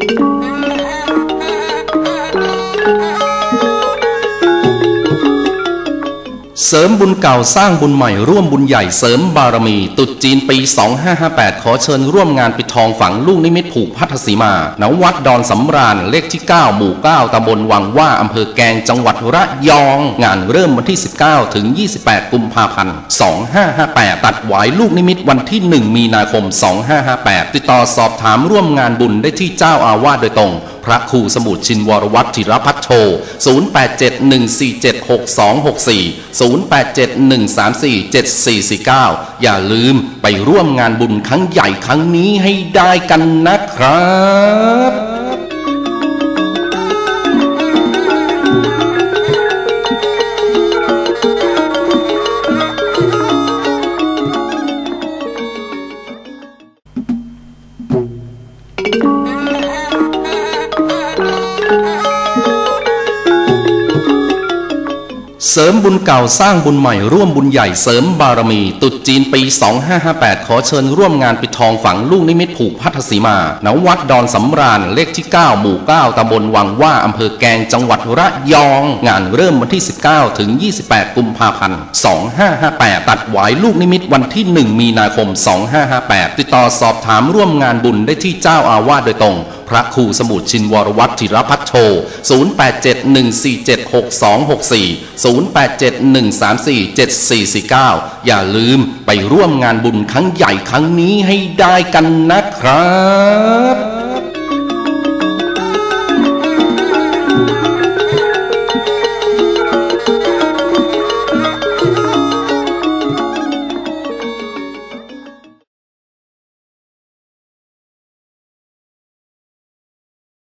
Thank you. เสริมบุญเก่าสร้างบุญใหม่ร่วมบุญใหญ่เสริมบารมีตรุษจีนปี 2558 ขอเชิญร่วมงานปิดทองฝังลูกนิมิตผูกพัทสีมาณวัดดอนสำราญเลขที่ 9 หมู่ 9ตำบลวังว่าอำเภอแกงจังหวัดระยอง งานเริ่มวันที่ 19 ถึง 28 กุมภาพันธ์ 2558 ตัดหวายลูกนิมิตวันที่ 1 มีนาคม 2558 ติดต่อสอบถามร่วมงานบุญได้ที่เจ้าอาวาสโดยตรง พระครูสมุทรชินวรวัตรธิรพัฒโช 087147 0871347449 อย่าลืมไปร่วมงานบุญครั้งใหญ่ครั้งนี้ให้ได้กันนะครับ เสริมบุญเก่าสร้างบุญใหม่ร่วมบุญใหญ่เสริมบารมีตรุษจีนปี 2558 ขอเชิญร่วมงานปิดทองฝังลูกนิมิตผูกพัทสีมาณวัดดอนสำราญเลขที่ 9 หมู่ 9ตำบลวังว่าอำเภอแกงจังหวัดระยอง งานเริ่มวันที่ 19 ถึง 28 กุมภาพันธ์ 2558 ตัดหวายลูกนิมิตวันที่ 1 มีนาคม 2558 ติดต่อสอบถามร่วมงานบุญได้ที่เจ้าอาวาสโดยตรง พระครูสมุทรชินวรวัตรธิรพัฒโช 0871476264 0871347449 อย่าลืมไปร่วมงานบุญครั้งใหญ่ครั้งนี้ให้ได้กันนะครับ